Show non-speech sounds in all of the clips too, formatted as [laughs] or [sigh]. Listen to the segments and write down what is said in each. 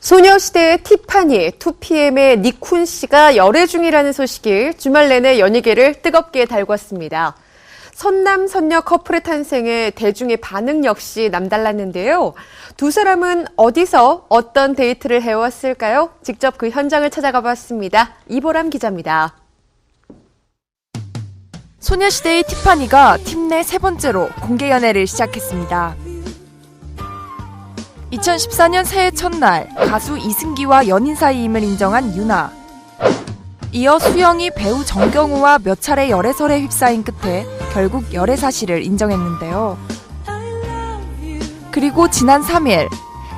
소녀시대의 티파니, 2PM의 니쿤 씨가 열애 중이라는 소식이 주말 내내 연예계를 뜨겁게 달궜습니다. 선남, 선녀 커플의 탄생에 대중의 반응 역시 남달랐는데요. 두 사람은 어디서 어떤 데이트를 해왔을까요? 직접 그 현장을 찾아가 봤습니다. 이보람 기자입니다. 소녀시대의 티파니가 팀 내 세 번째로 공개 연애를 시작했습니다. 2014년 새해 첫날 가수 이승기와 연인 사이임을 인정한 유나. 이어 수영이 배우 정경우와 몇 차례 열애설에 휩싸인 끝에 결국 열애 사실을 인정했는데요. 그리고 지난 3일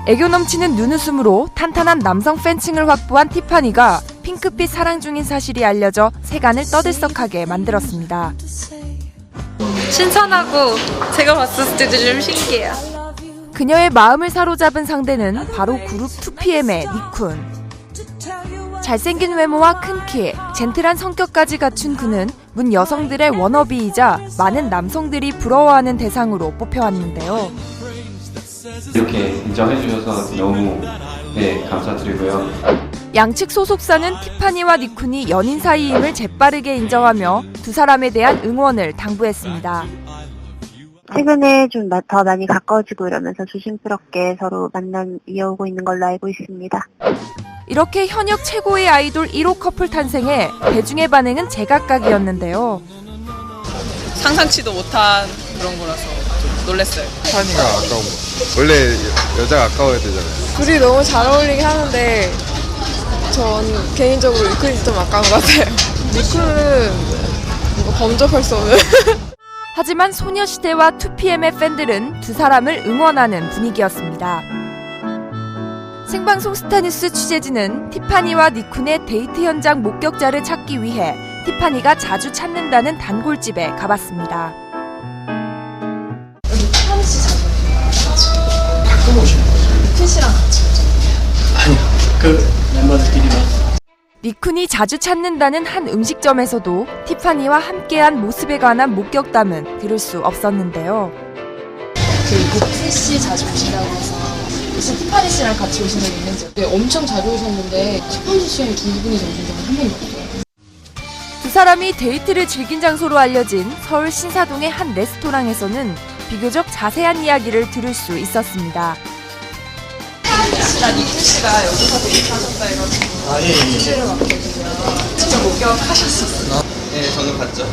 애교 넘치는 눈웃음으로 탄탄한 남성 팬층을 확보한 티파니가 핑크빛 사랑 중인 사실이 알려져 세간을 떠들썩하게 만들었습니다. 신선하고 제가 봤을 때도 좀 신기해요. 그녀의 마음을 사로잡은 상대는 바로 그룹 2PM의 니쿤. 잘생긴 외모와 큰 키, 젠틀한 성격까지 갖춘 그는 문 여성들의 워너비이자 많은 남성들이 부러워하는 대상으로 뽑혀왔는데요. 이렇게 인정해 주셔서 너무 네, 감사드리고요. 양측 소속사는 티파니와 니쿤이 연인 사이임을 재빠르게 인정하며 두 사람에 대한 응원을 당부했습니다. 최근에 좀 더 많이 가까워지고 이러면서 조심스럽게 서로 만남 이어오고 있는 걸로 알고 있습니다. 이렇게 현역 최고의 아이돌 1호 커플 탄생에 대중의 반응은 제각각이었는데요. 상상치도 못한 그런 거라서 좀 놀랐어요. 티파니가 아까운 거. 원래 여- 여자가 아까워야 되잖아요. 둘이 너무 잘 어울리긴 하는데 전 개인적으로 니클이 좀 아까운 것 같아요. 니클은 뭔가 범접할 수 없는 [laughs] 하지만 소녀시대와 2PM의 팬들은 두 사람을 응원하는 분위기였습니다. 생방송 스타뉴스 취재진은 티파니와 니쿤의 데이트 현장 목격자를 찾기 위해 티파니가 자주 찾는다는 단골집에 가봤습니다. 니쿤이 자주 찾는다는 한 음식점에서도 티파니와 함께한 모습에 관한 목격담은 들을 수 없었는데요. 그 니쿤 씨 자주 오신다고 해서 혹시 티파니 씨랑 같이 오신 적 있는지 네, 엄청 자주 오셨는데 티파니 씨랑 두 분이서 오신 적은 한 번도 없어요. 두 사람이 데이트를 즐긴 장소로 알려진 서울 신사동의 한 레스토랑에서는 비교적 자세한 이야기를 들을 수 있었습니다. 나 니쿤 씨가 여기서 데이트하셨다 해가지고 아, 예, 예. 취재를 왔거든요. 직접 목격하셨었어요. 예, 저는 봤죠.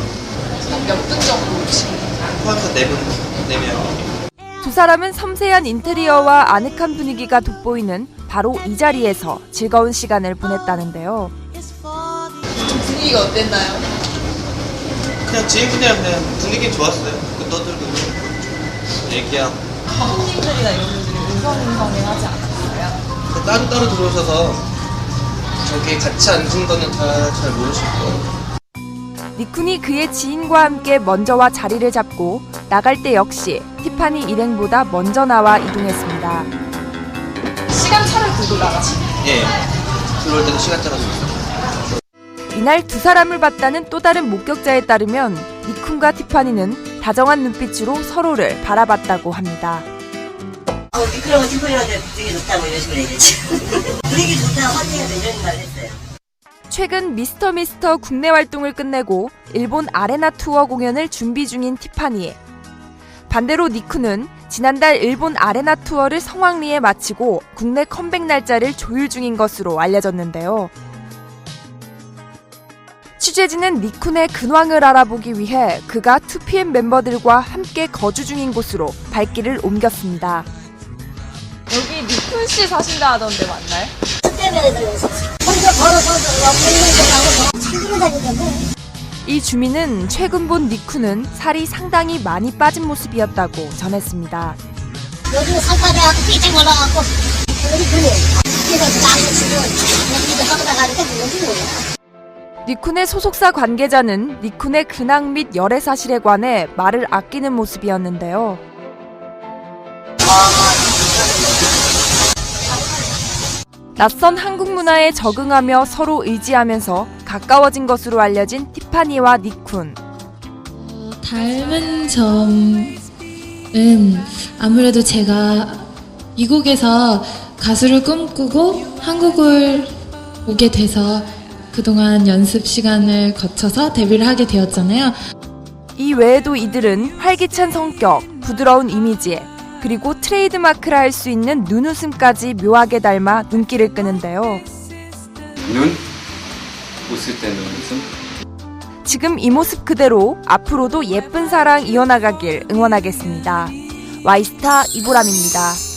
몇분 정도 오신 포함해서 네 분, 네 명. 두 사람은 섬세한 인테리어와 아늑한 분위기가 돋보이는 바로 이 자리에서 즐거운 시간을 보냈다는데요. 좀 분위기가 어땠나요? 그냥 지인분이랑 그냥 분위기 좋았어요. 그 떠들고 얘기하고. 손님들이나 이런 분들이 음성음성을 하지 않았어요? 따로 따로 들어오셔서 저기 같이 앉은 거는 다 잘 모르실 거예요. 니쿤이 그의 지인과 함께 먼저 와 자리를 잡고 나갈 때 역시 티파니 일행보다 먼저 나와 이동했습니다. 시간차를 두고 나가신 예. 들어올 때도 시간 있어요. 이날 두 사람을 봤다는 또 다른 목격자에 따르면 니쿤과 티파니는 다정한 눈빛으로 서로를 바라봤다고 합니다. 어, 미끄러운 친구들한테 분위기 좋다고 이런 식으로 얘기했지. [laughs] 분위기 좋다, 환영해서 이런 말 했어요. 최근 미스터 미스터 국내 활동을 끝내고 일본 아레나 투어 공연을 준비 중인 티파니. 반대로 니쿠는 지난달 일본 아레나 투어를 성황리에 마치고 국내 컴백 날짜를 조율 중인 것으로 알려졌는데요. 취재진은 니쿤의 근황을 알아보기 위해 그가 2PM 멤버들과 함께 거주 중인 곳으로 발길을 옮겼습니다. 여기 니쿤 씨 사신다 하던데 맞나요? 때문에서 혼자 걸어서 있는. 이 주민은 최근 본 니쿠는 살이 상당히 많이 빠진 모습이었다고 전했습니다. 요즘 산타대하고 삐쩍 올라가고 우리 그래. 그래서 나무 치고 여기도 하다 가니까 요즘 뭐야. 니쿤의 소속사 관계자는 니쿤의 근황 및 열애 사실에 관해 말을 아끼는 모습이었는데요. 낯선 한국 문화에 적응하며 서로 의지하면서 가까워진 것으로 알려진 티파니와 니쿤. 닮은 점은 아무래도 제가 미국에서 가수를 꿈꾸고 한국을 오게 돼서 그동안 연습 시간을 거쳐서 데뷔를 하게 되었잖아요. 이 외에도 이들은 활기찬 성격, 부드러운 이미지, 그리고 트레이드마크라 할 수 있는 눈웃음까지 묘하게 닮아 눈길을 끄는데요. 눈 웃을 때 눈웃음 지금 이 모습 그대로 앞으로도 예쁜 사랑 이어나가길 응원하겠습니다. 와이스타 이보람입니다.